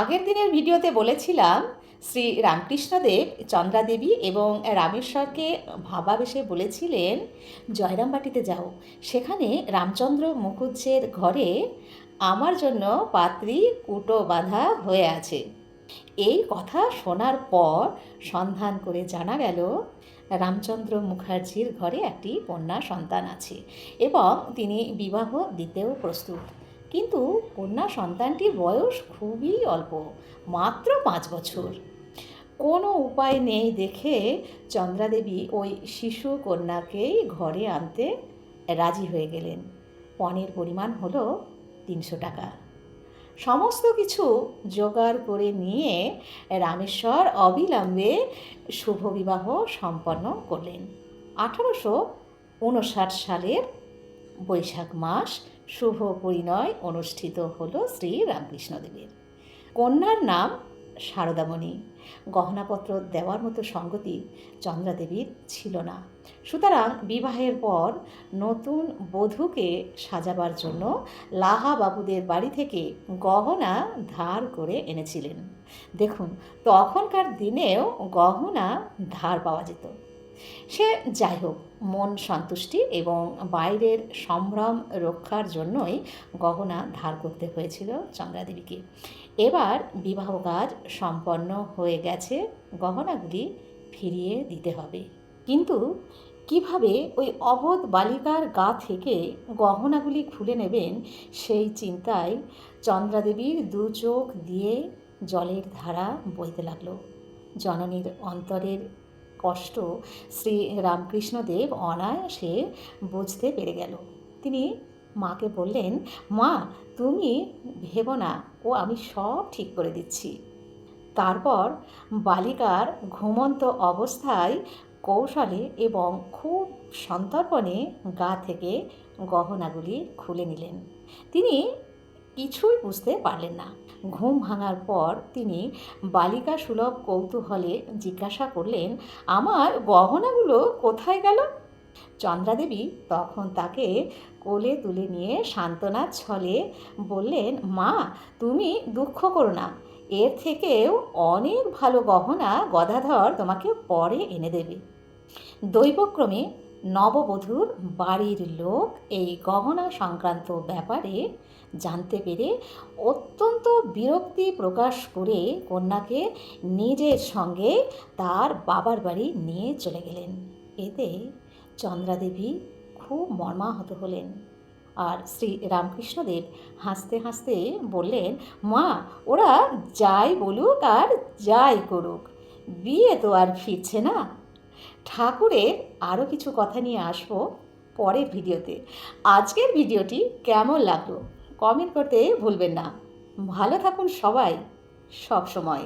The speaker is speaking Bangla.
আগের দিনের ভিডিওতে বলেছিলাম, শ্রী রামকৃষ্ণদেব চন্দ্রাদেবী এবং রামেশ্বরকে ভাবাবেশে বলেছিলেন জয়রামবাটিতে যাও। সেখানে রামচন্দ্র মুখুজ্জের ঘরে আমার জন্য পাত্রী কুটো বাঁধা হয়ে আছে। এই কথা শোনার পর সন্ধান করে জানা গেল, রামচন্দ্র মুখার্জির ঘরে একটি কন্যা সন্তান আছে এবং তিনি বিবাহ দিতেও প্রস্তুত। কিন্তু কন্যা সন্তানটির বয়স খুবই অল্প, মাত্র পাঁচ বছর। কোনো উপায় নেই দেখে চন্দ্রাদেবী ওই শিশু কন্যাকেই ঘরে আনতে রাজি হয়ে গেলেন। পণের পরিমাণ হলো তিনশো টাকা। সমস্ত কিছু জোগাড় করে নিয়ে রামেশ্বর অবিলম্বে শুভ বিবাহ সম্পন্ন করলেন। আঠারোশো উনষাট সালের বৈশাখ মাস শুভ পরিণয় অনুষ্ঠিত হলো শ্রী রামকৃষ্ণদেবের কন্যার নাম শারদামণি গহনাপত্র দেওয়ার মতো সঙ্গতি চন্দ্রাদেবীর ছিল না। সুতরাং বিবাহের পর নতুন বধূকে সাজাবার জন্য লাহা বাবুদের বাড়ি থেকে গহনা ধার করে এনেছিলেন। দেখুন, তখনকার দিনেও গহনা ধার পাওয়া যেত। সে যাই হোক, মন সন্তুষ্টি এবং বাইরের সম্ভ্রম রক্ষার জন্যই গহনা ধার করতে হয়েছিল চন্দ্রাদেবীকে। এবার বিবাহ কাজ সম্পন্ন হয়ে গেছে, গহনাগুলি ফিরিয়ে দিতে হবে। কিন্তু কীভাবে ওই অবধ বালিকার গা থেকে গহনাগুলি খুলে নেবেন সেই চিন্তায় চন্দ্রাদেবীর দু চোখ দিয়ে জলের ধারা বইতে লাগল। জননীর অন্তরের কষ্ট শ্রী রামকৃষ্ণদেব অনায়াসে বুঝতে পেরে গেল। তিনি মাকে বললেন, মা, তুমি ভেবো না, ও আমি সব ঠিক করে দিচ্ছি। তারপর বালিকার ঘুমন্ত অবস্থায় কৌশলে এবং খুব সন্তর্পণে গা থেকে গহনাগুলি খুলে নিলেন। তিনি কিছুই বুঝতে পারলেন না। ঘুম ভাঙার পর তিনি বালিকা সুলভ কৌতূহলে জিজ্ঞাসা করলেন, আমার গহনাগুলো কোথায় গেল? চন্দ্রাদেবী তখন তাকে কোলে তুলে নিয়ে সান্ত্বনার ছলে বললেন, মা, তুমি দুঃখ করো না। এর থেকেও অনেক ভালো গহনা গদাধর তোমাকে পরে এনে দেবে। দৈবক্রমে নববধূর বাড়ির লোক এই গহনা সংক্রান্ত ব্যাপারে জানতে পেরে অত্যন্ত বিরক্তি প্রকাশ করে কন্যাকে নিজের সঙ্গে তার বাবার বাড়ি নিয়ে চলে গেলেন। এতে চন্দ্রাদেবী খুব মর্মাহত হলেন আর শ্রী রামকৃষ্ণদেব হাসতে হাসতে বললেন, মা, ওরা যাই বলুক আর যাই করুক, বিয়ে তো আর ফিরছে না। ঠাকুরের আরও কিছু কথা নিয়ে আসব পরের ভিডিওতে। আজকের ভিডিওটি কেমন লাগল? কমেন্ট করতে ভুলবেন না। ভালো থাকুন সবাই সব সময়